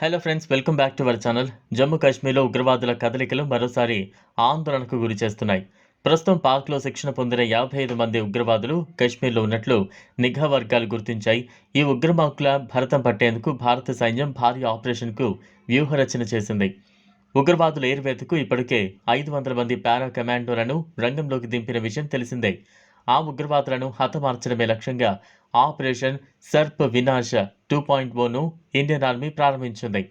Hello friends welcome back to our channel Jammu కాశ్మీర్లో ఉగ్రవాదుల కదలికలు మరోసారి ఆందోళనకు గురి చేస్తున్నాయి. ప్రస్తుతం పాక్లో శిక్షణ పొందిన యాభై ఐదు మంది ఉగ్రవాదులు కశ్మీర్లో ఉన్నట్లు నిఘా వర్గాలు గుర్తించాయి. ఈ ఉగ్రమాకుల భరతం పట్టేందుకు భారత సైన్యం భారీ ఆపరేషన్కు వ్యూహరచన చేసింది. ఉగ్రవాదుల ఏర్వేతకు ఇప్పటికే ఐదు వందల మంది పారా కమాండోలను రంగంలోకి దింపిన విషయం తెలిసిందే. ఆ ఉగ్రవాదులను హతమార్చడమే లక్ష్యంగా operation Sarp Vinash two point O Indian army ప్రారంభించింది.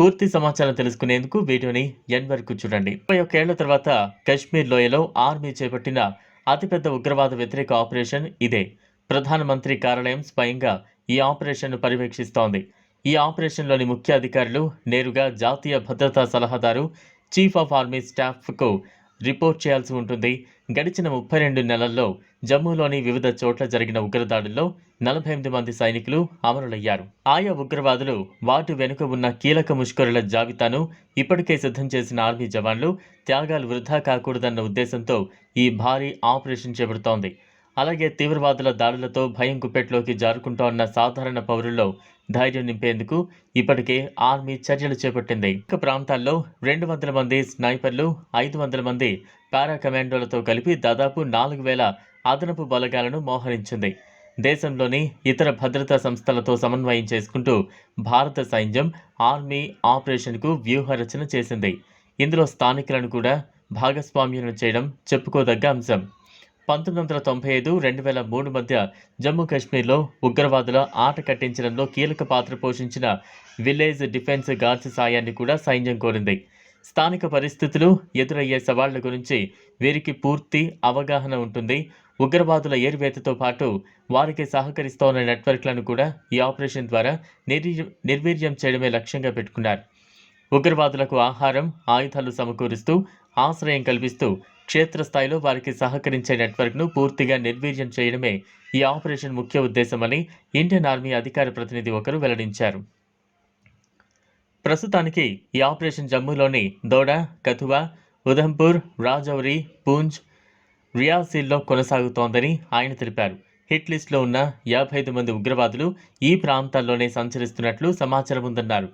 పూర్తి సమాచారం తెలుసుకునేందుకు వీడియోని ఎన్ వరకు చూడండి. ముప్పై ఒకేళ్ళ తర్వాత కశ్మీర్ లోయలో ఆర్మీ చేపట్టిన అతిపెద్ద ఉగ్రవాద వ్యతిరేక ఆపరేషన్ ఇదే. ప్రధానమంత్రి కార్యాలయం స్వయంగా ఈ ఆపరేషన్ను పర్యవేక్షిస్తోంది. ఈ ఆపరేషన్లోని ముఖ్య అధికారులు నేరుగా జాతీయ భద్రతా సలహాదారు చీఫ్ ఆఫ్ ఆర్మీ స్టాఫ్కు రిపోర్ట్ చేయాల్సి ఉంటుంది. గడిచిన ముప్పై రెండు నెలల్లో జమ్మూలోని వివిధ చోట్ల జరిగిన ఉగ్రదాడుల్లో నలభై ఎనిమిది మంది సైనికులు అమరులయ్యారు. ఆయా ఉగ్రవాదులు వాటి వెనుక ఉన్న కీలక ముష్కరుల జాబితాను ఇప్పటికే సిద్ధం చేసిన ఆర్మీ జవాన్లు త్యాగాలు వృధా కాకూడదన్న ఉద్దేశంతో ఈ భారీ ఆపరేషన్ చేపడుతోంది. అలాగే తీవ్రవాదుల దాడులతో భయం గుప్పెట్లోకి జారుకుంటోన్న సాధారణ పౌరుల్లో ధైర్యం నింపేందుకు ఇప్పటికే ఆర్మీ చర్యలు చేపట్టింది. ఇక ప్రాంతాల్లో రెండు వందల మంది స్నైపర్లు ఐదు వందల మంది పారా కమాండోలతో కలిపి దాదాపు నాలుగు వేల అదనపు బలగాలను మోహరించింది. దేశంలోని ఇతర భద్రతా సంస్థలతో సమన్వయం చేసుకుంటూ భారత సైన్యం ఆర్మీ ఆపరేషన్కు వ్యూహరచన చేసింది. ఇందులో స్థానికులను కూడా భాగస్వామ్యం చేయడం చెప్పుకోదగ్గ అంశం. పంతొమ్మిది వందల తొంభై ఐదు రెండు వేల మూడు మధ్య జమ్మూ కాశ్మీర్లో ఉగ్రవాదుల ఆట కట్టించడంలో కీలక పాత్ర పోషించిన విలేజ్ డిఫెన్స్ గార్డ్స్ సాయాన్ని కూడా సైన్యం కోరింది. స్థానిక పరిస్థితులు ఎదురయ్యే సవాళ్ళ గురించి వీరికి పూర్తి అవగాహన ఉంటుంది. ఉగ్రవాదుల ఏర్వేతతో పాటు వారికి సహకరిస్తోన్న నెట్వర్క్లను కూడా ఈ ఆపరేషన్ ద్వారా నిర్వీర్యం చేయడమే లక్ష్యంగా పెట్టుకున్నారు. ఉగ్రవాదులకు ఆహారం ఆయుధాలు సమకూరుస్తూ ఆశ్రయం కల్పిస్తూ క్షేత్రస్థాయిలో వారికి సహకరించే నెట్వర్క్ను పూర్తిగా నిర్వీర్యం చేయడమే ఈ ఆపరేషన్ ముఖ్య ఉద్దేశమని ఇండియన్ ఆర్మీ అధికార ప్రతినిధి ఒకరు వెల్లడించారు. ప్రస్తుతానికి ఈ ఆపరేషన్ జమ్మూలోని దోడా కథువా ఉధంపూర్ రాజౌరి పూంజ్ రియాసీల్లో కొనసాగుతోందని ఆయన తెలిపారు. హిట్ లిస్ట్లో ఉన్న యాభై ఐదు మంది ఉగ్రవాదులు ఈ ప్రాంతాల్లోనే సంచరిస్తున్నట్లు సమాచారం ఉందన్నారు.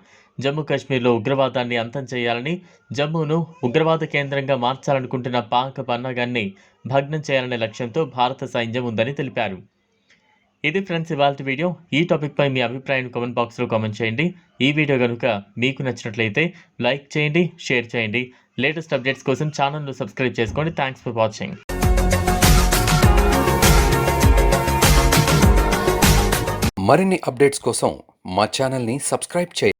జమ్మూ కాశ్మీర్లో ఉగ్రవాదాన్ని అంతం చేయాలని జమ్మూను ఉగ్రవాద కేంద్రంగా మార్చాలనుకుంటున్న పాక్ పన్నాగాన్ని భగ్నం చేయాలనే లక్ష్యంతో భారత సైన్యం ఉందని తెలిపారు. ఇది ఫ్రెండ్స్ ఇవాళ వీడియో. ఈ టాపిక్పై మీ అభిప్రాయాన్ని కామెంట్ బాక్స్లో కామెంట్ చేయండి. ఈ వీడియో కనుక మీకు నచ్చినట్లయితే లైక్ చేయండి షేర్ చేయండి. లేటెస్ట్ అప్డేట్స్ కోసం ఛానల్ను సబ్స్క్రైబ్ చేసుకోండి. Thanks for watching. మరిన్ని అప్డేట్స్ కోసం మా ఛానల్ని సబ్స్క్రైబ్ చేయండి.